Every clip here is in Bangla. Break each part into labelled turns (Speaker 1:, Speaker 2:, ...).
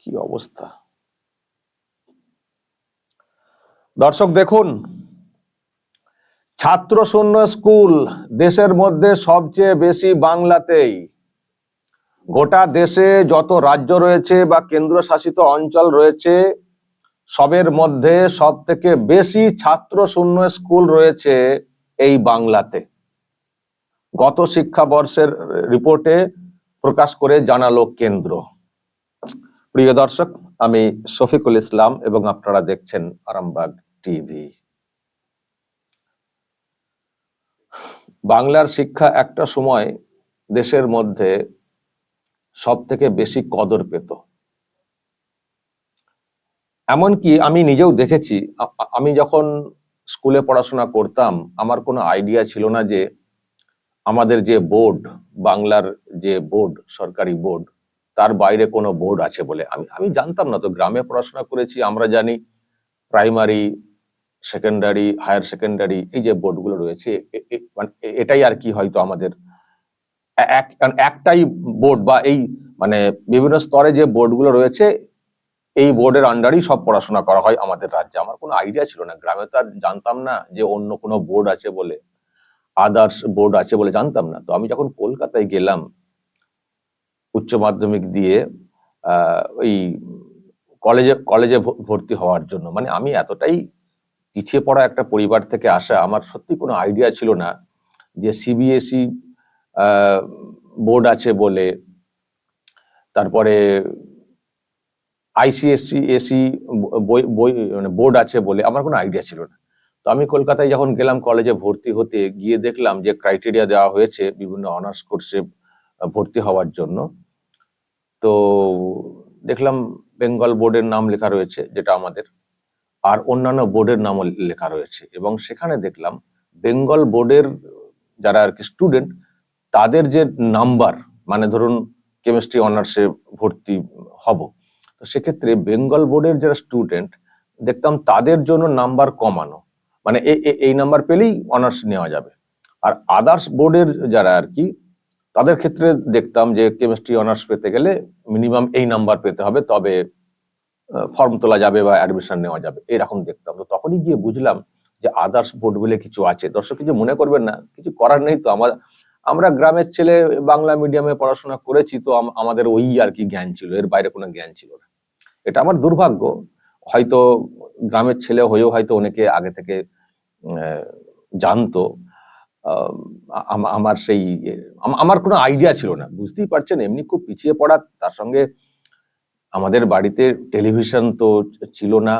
Speaker 1: কি অবস্থা? দর্শক, দেখুন ছাত্র শূন্য স্কুল দেশের মধ্যে সবচেয়ে বেশি বাংলাতেই। গোটা দেশে যত রাজ্য রয়েছে বা কেন্দ্রশাসিত অঞ্চল রয়েছে, সবের মধ্যে সব থেকে বেশি ছাত্র শূন্য স্কুল রয়েছে এই বাংলাতে। গত শিক্ষাবর্ষের রিপোর্টে প্রকাশ করে জানালো কেন্দ্র। প্রিয় দর্শক, আমি শফিকুল ইসলাম এবং আপনারা দেখছেন আরামবাগ টিভি। বাংলার শিক্ষা একটা সময় দেশের মধ্যে সব থেকে বেশি কদর পেত। এমনকি আমি নিজেও দেখেছি আমি যখন স্কুলে পড়াশোনা করতাম, আমার কোনো আইডিয়া ছিল না যে আমাদের যে বোর্ড, বাংলার যে বোর্ড, সরকারি বোর্ড তার বাইরে কোনো বোর্ড আছে বলে আমি আমি জানতাম না তো। গ্রামে পড়াশোনা করেছি, আমরা জানি প্রাইমারি, সেকেন্ডারি, হায়ার সেকেন্ডারি এই যে বোর্ডগুলো রয়েছে মানে এটাই আর কি হয়তো আমাদের এক একটাই বোর্ড বা এই মানে বিভিন্ন স্তরে যে বোর্ডগুলো রয়েছে, এই বোর্ডের আন্ডারই সব পড়াশোনা করা হয় আমাদের রাজ্যে। আমার কোনো আইডিয়া ছিল না, গ্রামে তো আর জানতাম না যে অন্য কোনো বোর্ড আছে বলে, আদার্স বোর্ড আছে বলে জানতাম না। তো আমি যখন কলকাতায় গেলাম উচ্চ মাধ্যমিক দিয়ে ওই কলেজে কলেজে ভর্তি হওয়ার জন্য। মানে আমি এতটাই পিছিয়ে পড়া একটা পরিবার থেকে আসা, আমার সত্যি কোনো আইডিয়া ছিল না যে সিবিএসই বোর্ড আছে বলে, তারপরে আইসিএসসি এসি বই বই মানে বোর্ড আছে বলে আমার কোনো আইডিয়া ছিল না। তো আমি কলকাতায় যখন গেলাম কলেজে ভর্তি হতে, গিয়ে দেখলাম যে ক্রাইটেরিয়া দেওয়া হয়েছে, বিভিন্ন অনার্স কোর্সে ভর্তি হওয়ার জন্য। তো দেখলাম বেঙ্গল বোর্ডের নাম লেখা রয়েছে, যেটা আমাদের। আর অন্যান্য বোর্ডের নামও লেখা রয়েছে। এবং সেখানে দেখলাম বেঙ্গল বোর্ডের যারা আর কি স্টুডেন্ট তাদের যে নাম্বার মানে ধরুন কেমিস্ট্রি অনার্সে ভর্তি হব। তো সেক্ষেত্রে বেঙ্গল বোর্ডের যারা স্টুডেন্ট দেখতাম তাদের জন্য নাম্বার কমানো। মানে এই নাম্বার পেলেই অনার্স নেওয়া যাবে। আর আদার্স বোর্ডের যারা আর কি তাদের ক্ষেত্রে দেখতাম যে কেমিস্ট্রি অনার্স পেতে গেলে মিনিমাম এই নাম্বার পেতে হবে, তবে ফর্ম তোলা যাবে বা অ্যাডমিশন নেওয়া যাবে, এরকম দেখতাম। তো তখনই গিয়ে বুঝলাম যে আদার্স বোর্ড বলে কিছু আছে। দর্শক, কিছু মনে করবেন না, কিছু করার নেই তো। আমার, আমরা গ্রামের ছেলে বাংলা মিডিয়ামে পড়াশোনা করেছি তো আমাদের ওই আর কি জ্ঞান ছিল, এর বাইরে কোনো জ্ঞান ছিল না। এটা আমার দুর্ভাগ্য। হয়তো গ্রামের ছেলে হয়েও হয়তো অনেকে আগে থেকে জানতো আমার সেই আমার কোনো আইডিয়া ছিল না। বুঝতেই পারছেন, এমনি খুব পিছিয়ে পড়া, তার সঙ্গে আমাদের বাড়িতে টেলিভিশন তো ছিল না।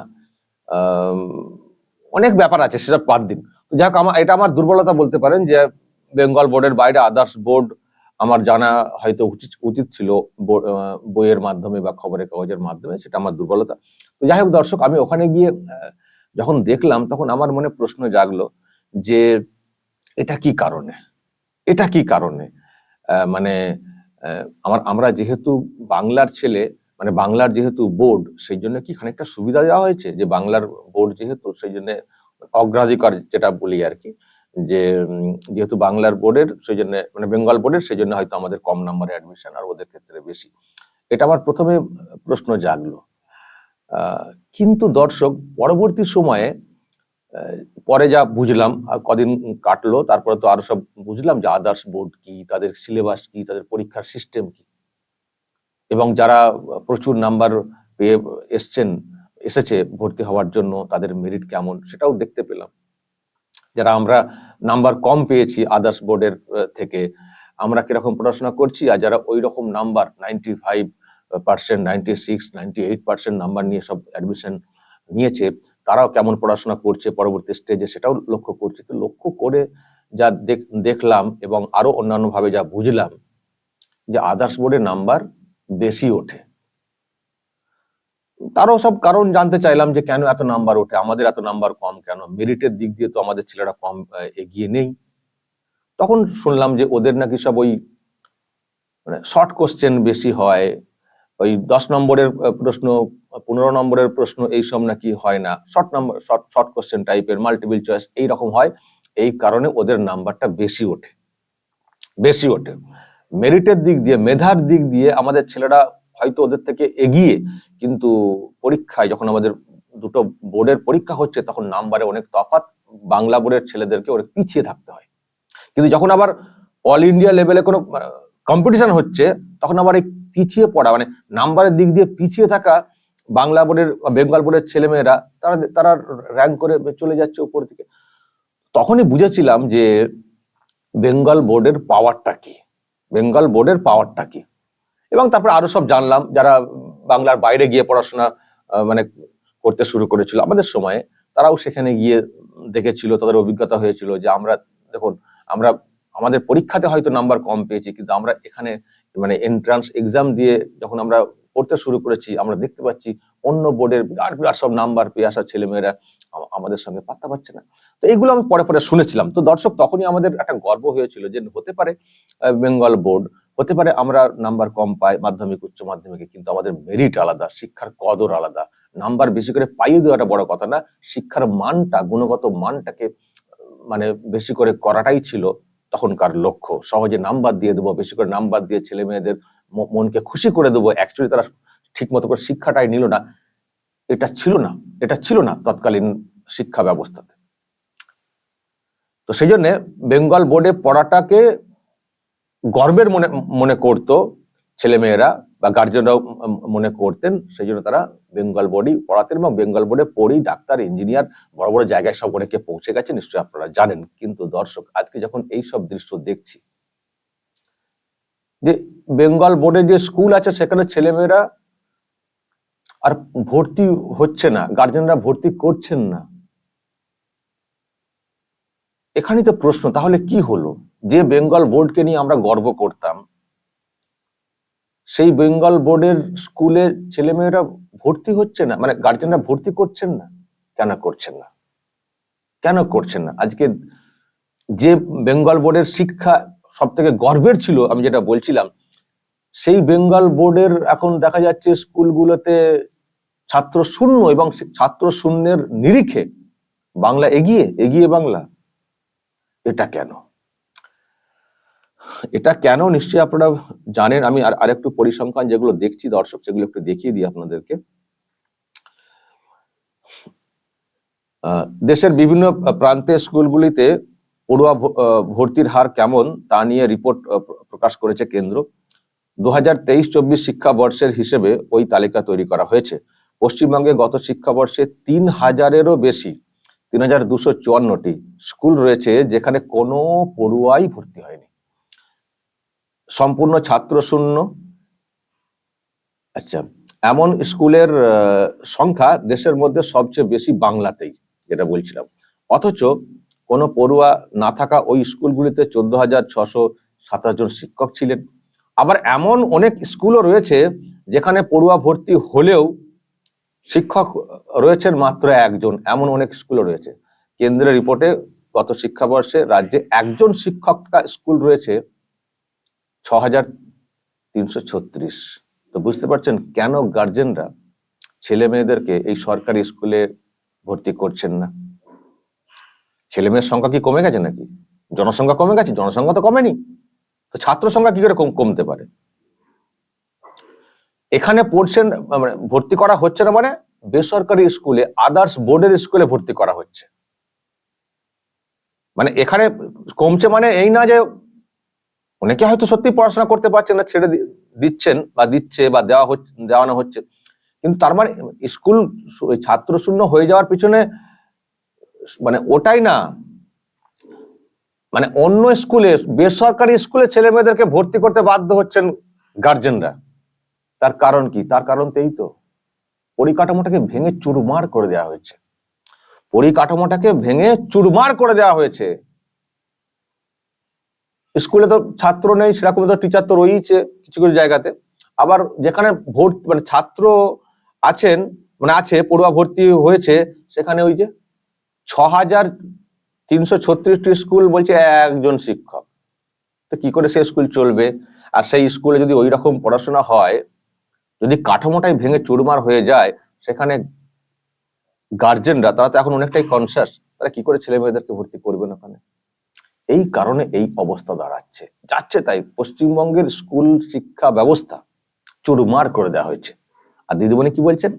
Speaker 1: অনেক ব্যাপার আছে, সেটা বাদ দিন। তো যাক আমার এটা আমার দুর্বলতা বলতে পারেন যে বেঙ্গল বোর্ডের বাইরে আদার্স বোর্ড আমার জানা হয়তো উচিত উচিত ছিল বইয়ের মাধ্যমে বা খবরের কাগজের মাধ্যমে, সেটা আমার দুর্বলতা। তো যাই হোক দর্শক, আমি ওখানে গিয়ে যখন দেখলাম, তখন আমার মনে প্রশ্ন জাগলো যে এটা কি কারণে? এটা কি কারণে? মানে আমার, আমরা যেহেতু বাংলার ছেলে মানে বাংলার যেহেতু বোর্ড, সেই জন্য কি খানিকটা সুবিধা দেওয়া হয়েছে? যে বাংলার বোর্ড যেহেতু, সেই জন্য অগ্রাধিকার যেটা বলি আর কি, যে যেহেতু বাংলার বোর্ডের, সেই জন্য মানে বেঙ্গল বোর্ডের, সেই জন্য হয়তো আমাদের কম নাম্বারে অ্যাডমিশন আর ওদের ক্ষেত্রে বেশি। এটা আমার প্রথমে প্রশ্ন জাগলো। কিন্তু দর্শক, পরবর্তী সময়ে পরে যা বুঝলাম কদিন কাটলো, তারপরে তো আরও সব বুঝলাম যে আদার্স বোর্ড কি, তাদের সিলেবাস কি, তাদের পরীক্ষার সিস্টেম কি। এবং যারা প্রচুর নাম্বার পেয়ে এসছেন, এসেছে ভর্তি হওয়ার জন্য, তাদের মেরিট কেমন, সেটাও দেখতে পেলাম। যারা আমরা নাম্বার কম পেয়েছি আদার্স বোর্ডের থেকে, আমরা কীরকম পড়াশোনা করছি, আর যারা ওই রকম number ninety five percent ninety six ninety eight percent number নিয়ে সব অ্যাডমিশন নিয়েছে তারাও কেমন পড়াশোনা করছে পরবর্তী স্টেজে সেটাও লক্ষ্য করছে। তো লক্ষ্য করে যা দেখ- দেখলাম এবং আরও অন্যান্য ভাবে যা বুঝলাম যে আদার্স বোর্ডের নাম্বার বেশি ওঠে। তারও সব কারণ জানতে চাইলাম যে কেন এত নাম্বার ওঠে, আমাদের এত নাম্বার কম কেন? মেরিটের দিক দিয়ে তো আমাদের ছেলেরা কম এগিয়ে নেই। তখন শুনলাম যে ওদের নাকি সব ওই মানে শর্ট কোশ্চেন বেশি হয় ওই দশ নম্বরের প্রশ্ন, পনেরো নম্বরের প্রশ্ন এইসব নাকি হয় না। Short number short short question টাইপের মাল্টিপল চয়েস এইরকম হয়। এই কারণে ওদের নাম্বারটা বেশি ওঠে। বেশি ওঠে। মেরিটের দিক দিয়ে, মেধার দিক দিয়ে আমাদের ছেলেরা হয়তো ওদের থেকে এগিয়ে কিন্তু পরীক্ষায় যখন আমাদের দুটো বোর্ডের পরীক্ষা হচ্ছে তখন নাম্বারে অনেক তফাৎ। বাংলা বোর্ডের ছেলেদেরকে অনেক পিছিয়ে থাকতে হয়। কিন্তু যখন আবার অল ইন্ডিয়া লেভেলে কোনো কম্পিটিশন হচ্ছে, তখন আবার এই পিছিয়ে পড়া মানে নাম্বারের দিক দিয়ে পিছিয়ে থাকা বাংলা বোর্ডের বেঙ্গল বোর্ডের ছেলেমেয়েরা, তারা তারা র্যাঙ্ক করে চলে যাচ্ছে উপর দিকে। তখনই বুঝেছিলাম যে বেঙ্গল বোর্ডের পাওয়ারটা কি? বেঙ্গল বোর্ডের পাওয়ারটা কি? এবং তারপরে আরও সব জানলাম, যারা বাংলার বাইরে গিয়ে পড়াশোনা মানে করতে শুরু করেছিল। আমাদের সময়ে তারাও সেখানে গিয়ে দেখেছিল, তাদের অভিজ্ঞতা হয়েছিল যে আমরা, দেখুন, আমরা আমাদের পরীক্ষাতে হয়তো নাম্বার কম পেয়েছি, কিন্তু আমরা এখানে মানে এন্ট্রান্স এক্সাম দিয়ে যখন আমরা পড়তে শুরু করেছি, আমরা দেখতে পাচ্ছি অন্য বোর্ডের বিরাট বিরাট সব নাম্বার পেয়ে আসা ছেলেমেয়েরা আমাদের সঙ্গে পাত্তা পাচ্ছে না। তো এইগুলো আমি পরে পরে শুনেছিলাম। তো দর্শক, তখনই আমাদের একটা গর্ব হয়েছিল যে হতে পারে বেঙ্গল বোর্ড হতে পারে আমরা নাম্বার কম পাই মাধ্যমিক, উচ্চ মাধ্যমিকে, কিন্তু আমাদের মেরিট আলাদা, শিক্ষার কদর আলাদা। নাম্বার বেশি করে পাইয়ে দেওয়াটা বড় কথা না, শিক্ষার মানটা, গুণগত মানটাকে মানে বেশি করে করাটাই ছিল তখনকার লক্ষ্য। সহজে নাম্বার দিয়ে দেবো, বেশি করে নাম্বার দিয়ে ছেলে মেয়েদের মনকে খুশি করে দেবো। অ্যাকচুয়ালি তারা ঠিক মতো করে শিক্ষাটাই নিল না। এটা ছিল না, এটা ছিল না তৎকালীন শিক্ষা ব্যবস্থাতে। তো সেই জন্যে বেঙ্গল বোর্ডে পড়াটাকে গর্বের মনে মনে করতো ছেলেমেয়েরা বা গার্জেনরাও মনে করতেন সেই জন্য তারা বেঙ্গল বোর্ডই পড়াতেন এবং বেঙ্গল বোর্ডে পড়েই ডাক্তার ইঞ্জিনিয়ার বড় বড় জায়গায় সব অনেকে পৌঁছে গেছে, নিশ্চয়ই আপনারা জানেন। কিন্তু দর্শক, আজকে যখন এই সব দৃশ্য দেখছি, যে বেঙ্গল বোর্ডে যে স্কুল আছে, সেখানে ছেলেমেয়েরা আর ভর্তি হচ্ছে না গার্জেনরা ভর্তি করছেন না। এখানেই তো প্রশ্ন, তাহলে কি হলো? যে বেঙ্গল বোর্ডকে নিয়ে আমরা গর্ব করতাম সেই বেঙ্গল বোর্ডের স্কুলে ছেলেমেয়েরা ভর্তি হচ্ছে না? মানে গার্জেনরা ভর্তি করছেন না? কেন করছেন না? কেন করছেন না? আজকে যে বেঙ্গল বোর্ডের শিক্ষা সব থেকে গর্বের ছিল, আমি যেটা বলছিলাম, সেই বেঙ্গল বোর্ডের এখন দেখা যাচ্ছে স্কুলগুলোতে ছাত্র শূন্য এবং ছাত্র শূন্যের নিরিখে বাংলা এগিয়ে এগিয়ে বাংলা। এটা কেন? এটা কেন নিশ্চয়ই আপনারা জানেন? আমি আর আরেকটু পরিসংখ্যান যেগুলো দেখছি, দর্শক, সেগুলো একটু দেখিয়ে দিই আপনাদেরকে। দেশের বিভিন্ন প্রান্তে স্কুলগুলিতে পড়ুয়া ভর্তির হার কেমন তা নিয়ে রিপোর্ট প্রকাশ করেছে কেন্দ্র। দু হাজার তেইশ চব্বিশ শিক্ষাবর্ষের হিসেবে ওই তালিকা তৈরি করা হয়েছে। পশ্চিমবঙ্গে গত শিক্ষাবর্ষে তিন হাজারেরও বেশি, তিন হাজার দুশো চুয়ান্নটি স্কুল রয়েছে যেখানে কোনো পড়ুয়াই ভর্তি হয়নি। সম্পূর্ণ ছাত্র শূন্য আচ্ছা এমন স্কুলের সংখ্যা দেশের মধ্যে সবচেয়ে বেশি বাংলাতেই, যেটা বলছিলাম। অথচ কোনো পড়ুয়া না থাকা ওই স্কুলগুলিতে চোদ্দ হাজার ছশো সাতাশ জন শিক্ষক ছিলেন। আবার এমন অনেক স্কুলও রয়েছে যেখানে পড়ুয়া ভর্তি হলেও শিক্ষক রয়েছেন মাত্র একজন, এমন অনেক স্কুলও রয়েছে। কেন্দ্রের রিপোর্টে গত শিক্ষাবর্ষে রাজ্যে একজন শিক্ষক স্কুল রয়েছে ছ হাজার তিনশো ছত্রিশ। তো বুঝতে পারছেন কেন গার্জেনরা ছেলে মেয়েদেরকে এই সরকারি স্কুলে ভর্তি করছেন না? ছেলে মেয়ের সংখ্যা কি কমে গেছে নাকি? জনসংখ্যা কমে গেছে? জনসংখ্যা তো কমেনি। তো ছাত্র সংখ্যা কি করে কমতে পারে? এখানে পড়ছেন মানে ভর্তি করা হচ্ছে না মানে বেসরকারি স্কুলে, আদার্স বোর্ডের স্কুলে ভর্তি করা হচ্ছে। মানে এখানে কমছে মানে এই না যে অনেকে হয়তো সত্যি পড়াশোনা করতে পারছে না, ছেড়ে দিচ্ছেন বা দিচ্ছে বা দেওয়া হচ্ছে দেওয়ানো হচ্ছে। কিন্তু তার মানে স্কুল ছাত্র শূন্য হয়ে যাওয়ার পিছনে মানে ওটাই না। মানে অন্য স্কুলে, বেসরকারি স্কুলে ছেলে মেয়েদেরকে ভর্তি করতে বাধ্য হচ্ছেন গার্জেনরা। তার কারণ কি? তার কারণ এই তো। পরিকাঠামোটাকে ভেঙে চুরমার করে দেওয়া হয়েছে। পরিকাঠামোটাকে ভেঙে চুরমার করে দেওয়া হয়েছে। স্কুলে তো ছাত্র নেই, সেরকম তো টিচার তো রয়েছে কিছু কিছু জায়গাতে। আবার যেখানে ভোট মানে ছাত্র আছেন মানে আছে, পড়ুয়া ভর্তি হয়েছে, সেখানে ওই যে ছ হাজার তিনশো ছত্রিশটি স্কুল বলছে একজন শিক্ষক। তো কি করে সে স্কুল চলবে? আর সেই স্কুলে যদি ওই রকম পড়াশোনা হয়, যদি কাঠামোটাই ভেঙে চুরমার হয়ে যায়, সেখানে গার্জেনরা তারা তো এখন অনেকটাই কনসাস তারা কি করে ছেলে মেয়েদেরকে ভর্তি করবেন ওখানে? এই কারণে এই অবস্থা দাঁড়াচ্ছে। যাচ্ছে তাই পশ্চিমবঙ্গের স্কুল শিক্ষা ব্যবস্থা চুরমার করে দেওয়া হয়েছে। আর দিদিমণি কি বলছেন?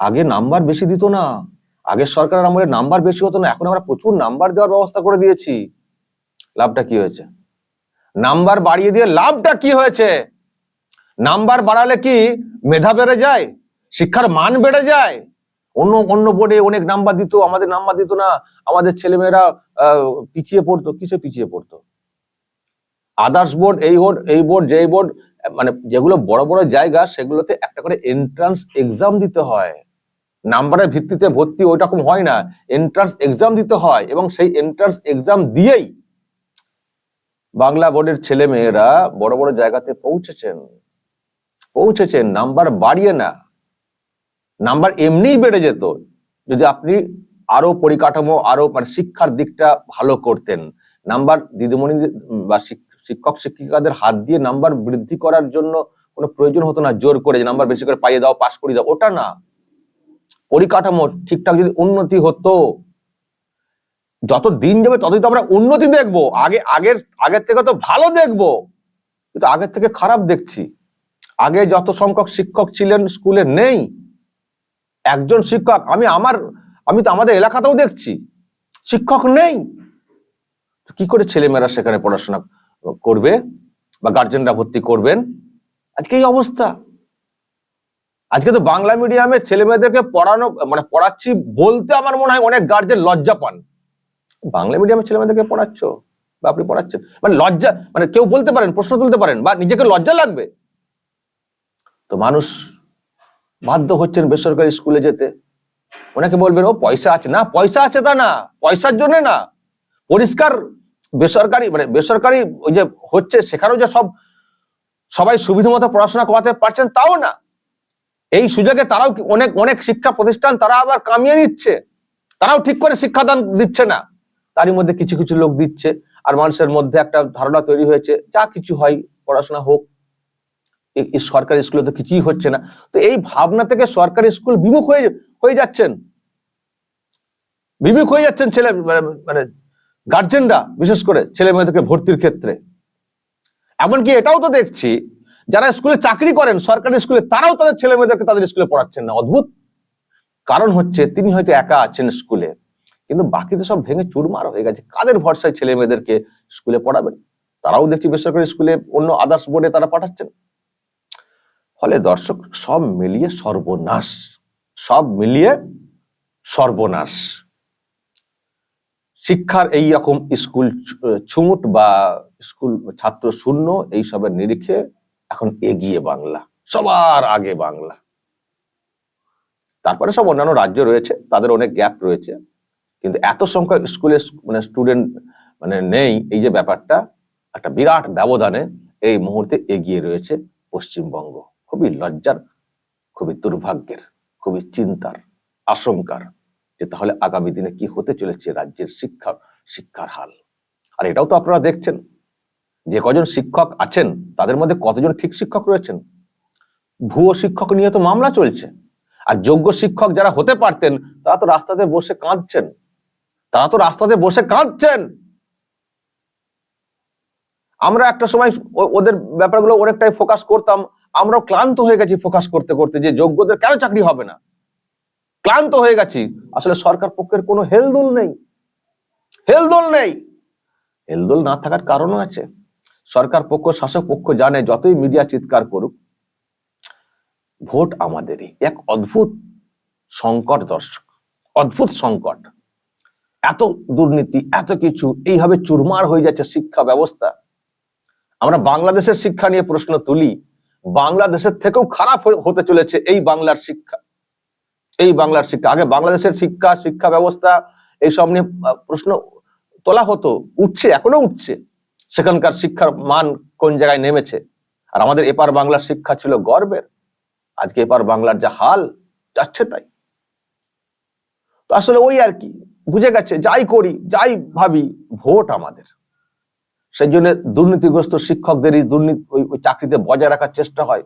Speaker 1: আগে নাম্বার বেশি দিত না। আগের সরকারের আমলে নাম্বার বেশি হতো না, এখন আমরা প্রচুর নাম্বার দেওয়ার ব্যবস্থা করে দিয়েছি। লাভটা কি হয়েছে? নাম্বার বাড়িয়ে দিয়ে লাভটা কি হয়েছে? নাম্বার বাড়ালে কি মেধা বেড়ে যায়? শিক্ষার মান বেড়ে যায়? অন্য অন্য বোর্ডে অনেক নাম্বার দিত, আমাদের নাম্বার দিত না, আমাদের ছেলেমেয়েরা পিছিয়ে পড়তো, কিসে পিছিয়ে পড়তো? আদার্স বোর্ড এই বোর্ড এই বোর্ড যেই বোর্ড মানে যেগুলো বড় বড় জায়গা, সেগুলোতে একটা করে এন্ট্রান্স এক্সাম দিতে হয়। নাম্বারের ভিত্তিতে ভর্তি ওই রকম হয় না। এন্ট্রান্স এক্সাম দিতে হয় এবং সেই এন্ট্রান্স এক্সাম দিয়েই বাংলা বোর্ডের ছেলে মেয়েরা বড় বড় জায়গাতে পৌঁছেছেন। পৌঁছেছেন নাম্বার বাড়িয়ে না। নাম্বার এমনিই বেড়ে যেত যদি আপনি আরও পরিকাঠামো, আরও মানে শিক্ষার দিকটা ভালো করতেন। নাম্বার দিদিমণি বা শিক- শিক্ষক শিক্ষিকাদের হাত দিয়ে নাম্বার বৃদ্ধি করার জন্য কোনো প্রয়োজন হতো না, জোর করে যে নাম্বার বেশি করে পাইয়ে দাও, পাশ করিয়ে দাও, ওটা না। পরিকাঠামো ঠিকঠাক যদি উন্নতি হতো, যত দিন যাবে ততই তো আমরা উন্নতি দেখব। আগে, আগের আগের থেকে তো ভালো দেখব। কিন্তু আগের থেকে খারাপ দেখছি। আগে যত সংখ্যক শিক্ষক ছিলেন, স্কুলে নেই একজন শিক্ষক, আমি আমার, আমি তো আমাদের এলাকাতেও দেখছি, শিক্ষক নেই। কি করে ছেলেমেয়েরা সেখানে পড়াশোনা করবে বা গার্জেনরা ভর্তি করবেন? আজকে এই অবস্থা। আজকে তো বাংলা মিডিয়ামে ছেলে মেয়েদেরকে পড়ানো মানে পড়াচ্ছি বলতে আমার মনে হয় অনেক গার্জেন লজ্জা পান। বাংলা মিডিয়ামে ছেলে মেয়েদেরকে পড়াচ্ছ? বা আপনি পড়াচ্ছেন? মানে লজ্জা মানে কেউ বলতে পারেন, প্রশ্ন তুলতে পারেন, বা নিজেকে লজ্জা লাগবে। তো মানুষ বাধ্য হচ্ছেন বেসরকারি স্কুলে যেতে। ওনাকে বলবেন, ও, পয়সা আছে না? পয়সা আছে তা না, পয়সার জন্য না। পরিষ্কার বেসরকারি মানে বেসরকারি ওই যে হচ্ছে, সেখানেও যে সব, সবাই সুবিধা মতো পড়াশোনা করাতে পারছেন তাও না। এই সুযোগে তারাও অনেক অনেক শিক্ষা প্রতিষ্ঠান তারা আবার কামিয়ে নিচ্ছে। তারাও ঠিক করে শিক্ষাদান দিচ্ছে না। তারই মধ্যে কিছু কিছু লোক দিচ্ছে। আর মানুষের মধ্যে একটা ধারণা তৈরি হয়েছে, যা কিছু হয়, পড়াশোনা হোক সরকারি স্কুলে তো কিছুই হচ্ছে না। তো এই ভাবনা থেকে সরকারি স্কুল বিমুখ হয়ে হয়ে যাচ্ছেন। বিমুখ হয়ে যাচ্ছেন ছেলে মানে মানে গার্জেনরা বিশেষ করে ছেলে মেয়েদেরকে ভর্তির ক্ষেত্রে। এমনকি এটাও তো দেখছি, যারা স্কুলে চাকরি করেন, সরকারি স্কুলে, তারাও তাদের ছেলে মেয়েদেরকে তাদের স্কুলে পড়াচ্ছেন না। অদ্ভুত। কারণ হচ্ছে, তিনি হয়তো একা আছেন স্কুলে, কিন্তু বাকি তো সব ভেঙে চুরমার হয়ে গেছে। কাদের ভরসায় ছেলে মেয়েদেরকে স্কুলে পড়াবেন? তারাও দেখছি বেসরকারি স্কুলে অন্য আদার্স বোর্ডে তারা পাঠাচ্ছেন। ফলে দর্শক সব মিলিয়ে সর্বনাশ, সব মিলিয়ে সর্বনাশ। শিক্ষার এই রকম স্কুল ছুঁট বা স্কুল ছাত্র শূন্য এইসবের নিরিখে এখন এগিয়ে বাংলা, সবার আগে বাংলা। তারপরে সব অন্যান্য রাজ্য রয়েছে, তাদের অনেক গ্যাপ রয়েছে, কিন্তু এত সংখ্যক স্কুলে মানে স্টুডেন্ট মানে নেই, এই যে ব্যাপারটা, একটা বিরাট ব্যবধানে এই মুহূর্তে এগিয়ে রয়েছে পশ্চিমবঙ্গ। খুবই লজ্জার, খুবই দুর্ভাগ্যের, খুবই চিন্তার আশঙ্কার যে তাহলে আগামী দিনে কি হতে চলেছে রাজ্যের শিক্ষা, শিক্ষার হাল। আর এটাও তো আপনারা দেখছেন, যে কজন শিক্ষক আছেন, তাদের মধ্যে কতজন ঠিক শিক্ষক রয়েছেন? ভুয়ো শিক্ষক নিয়ে তো মামলা চলছে। আর যোগ্য শিক্ষক যারা হতে পারতেন, তারা তো রাস্তাতে বসে কাঁদছেন। তারা তো রাস্তাতে বসে কাঁদছেন। আমরা একটা সময় ওদের ব্যাপারগুলো অনেকটাই ফোকাস করতাম আমরাও ক্লান্ত হয়ে গেছি ফোকাস করতে করতে যে যোগ্যদের কেন চাকরি হবে না? ক্লান্ত হয়ে গেছি। আসলে সরকার পক্ষের কোনো হেলদোল নেই। হেলদোল নেই। হেলদোল না থাকার কারণও আছে। সরকার পক্ষ, শাসক পক্ষ জানে, যতই মিডিয়া চিৎকার করুক, ভোট আমাদেরই। এক অদ্ভুত সংকট দর্শক। অদ্ভুত সংকট। এত দুর্নীতি, এত কিছু, এইভাবে চুরমার হয়ে যাচ্ছে শিক্ষা ব্যবস্থা। আমরা বাংলাদেশের শিক্ষা নিয়ে প্রশ্ন তুলি। বাংলাদেশের থেকেও খারাপ হতে চলেছে এই বাংলার শিক্ষা। এই বাংলার শিক্ষা। আগে বাংলাদেশের শিক্ষা শিক্ষা ব্যবস্থা এইসব নিয়ে প্রশ্ন তোলা হতো, উঠছে, এখনও উঠছে। সেখানকার শিক্ষার মান কোন জায়গায় নেমেছে? আর আমাদের এপার বাংলার শিক্ষা ছিল গর্বের। আজকে এপার বাংলার যা হাল, যাচ্ছে তাই। তো আসলে ওই আর কি, বুঝে গেছে, যাই করি, যাই ভাবি, ভোট আমাদের। সেই জন্য দুর্নীতিগ্রস্ত শিক্ষকদেরই দুর্নীতি, ওই ওই চাকরিতে বজায় রাখার চেষ্টা হয়।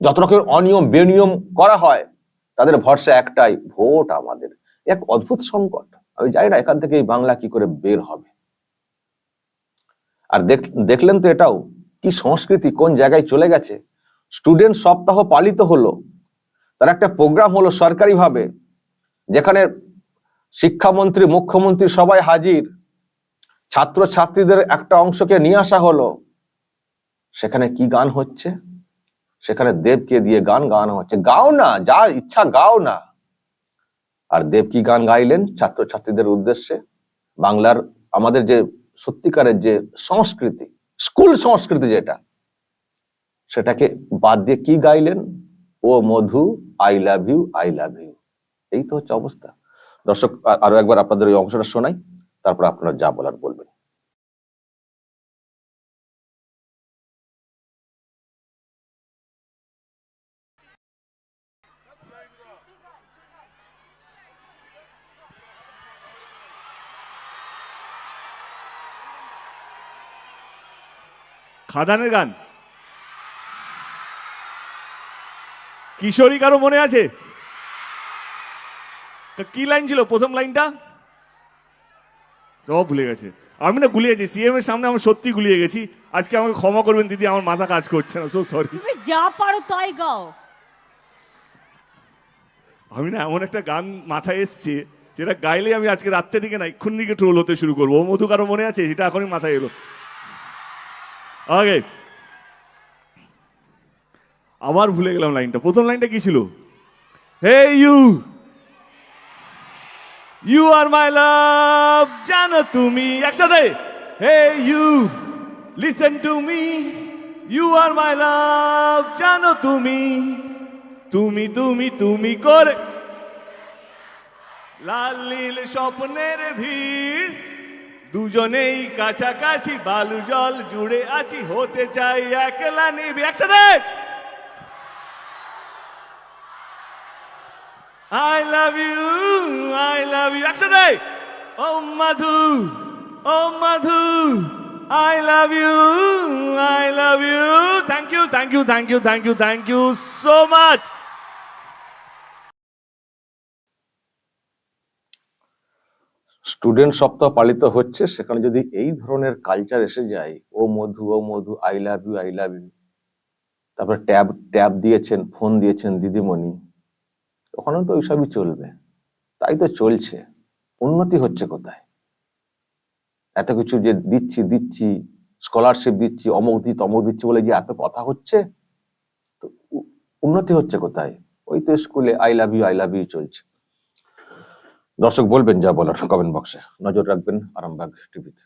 Speaker 1: যত রকমের অনিয়ম, বেনিয়ম করা হয়, তাদের ভরসা একটাই, ভোট আমাদের। এক অদ্ভুত সংকট। আমি জানি না এখান থেকে এই বাংলা কি করে বের হবে। আর দেখ- দেখলেন তো এটাও, কি সংস্কৃতি, কোন জায়গায় চলে গেছে। স্টুডেন্ট সপ্তাহ পালিত হলো। তার একটা প্রোগ্রাম হলো সরকারিভাবে, যেখানে শিক্ষামন্ত্রী, মুখ্যমন্ত্রী সবাই হাজির। ছাত্র ছাত্রীদের একটা অংশকে নিয়ে আসা হলো। সেখানে কি গান হচ্ছে? সেখানে দেবকে দিয়ে গান গাওয়ানো হচ্ছে। গাও না, যা ইচ্ছা গাও না। আর দেব কি গান গাইলেন ছাত্র ছাত্রীদের উদ্দেশ্যে? বাংলার আমাদের যে সত্যিকারের যে সংস্কৃতি, স্কুল সংস্কৃতি যেটা, সেটাকে বাদ দিয়ে কি গাইলেন? ও Madhu, I love you, I love you. এই তো হচ্ছে অবস্থা। দর্শক আরও একবার আপনাদের ওই অংশটা শোনাই। তারপর আপনারা যা বলার বলবেন।
Speaker 2: খাদানের গান। কিশোরী কারও মনে আছে? কি লাইন ছিল? প্রথম লাইনটা সব ভুলে গেছে। আমি না গুলিয়েছি সিএম এর সামনে আমি সত্যি গুলিয়ে গেছি। আজকে আমাকে ক্ষমা করবেন দিদি আমার মাথা কাজ করছে না সো সরি
Speaker 3: তুমি যা পারো তাই গাও।
Speaker 2: আমি না এমন একটা গান মাথায় এসছে যেটা গাইলে আমি আজকে রাত্রে দিকে না এক্ষুন দিকে ট্রোল হতে শুরু করব। ও মধু কারও মনে আছে? সেটা এখনই মাথায় এলো। আগে। আবার ভুলে গেলাম লাইনটা। প্রথম লাইনটা কি ছিল? হে you you are my love জানো তুমি, একসাথে। Hey you listen to me you are my love জানো তুমি। তুমি তুমি তুমি করে। লাল নীল স্বপ্নের ভিড়, দুজনেই কাছাকাছি, বালু জল জুড়ে আছি, হতে চাই একলা নিবি। একসাথে! আই লাভ ইউ ইউ একসাথে ও মাধু ও Madhu I love you I love you thank you thank you thank you thank you thank you so much
Speaker 1: student সপ্তাহ পালিত হচ্ছে, সেখানে যদি এই ধরনের কালচার এসে যায়, ও মধু ও Madhu I love you I love you তারপরে ট্যাব ট্যাব দিয়েছেন ফোন দিয়েছেন দিদিমণি ওখানেও তো ওইসবই চলবে। তাই তো চলছে। উন্নতি হচ্ছে কোথায়? এত কিছু যে দিচ্ছি দিচ্ছি স্কলারশিপ দিচ্ছি, অমুক দিচ্ছি, তমুক দিচ্ছি বলে যে এত কথা হচ্ছে? তো উন্নতি হচ্ছে কোথায়? ওই তো স্কুলে I love you I love you চলছে। দর্শক বলবেন যা বলার কমেন্ট বক্সে নজর রাখবেন আরামবাগ টিভিতে।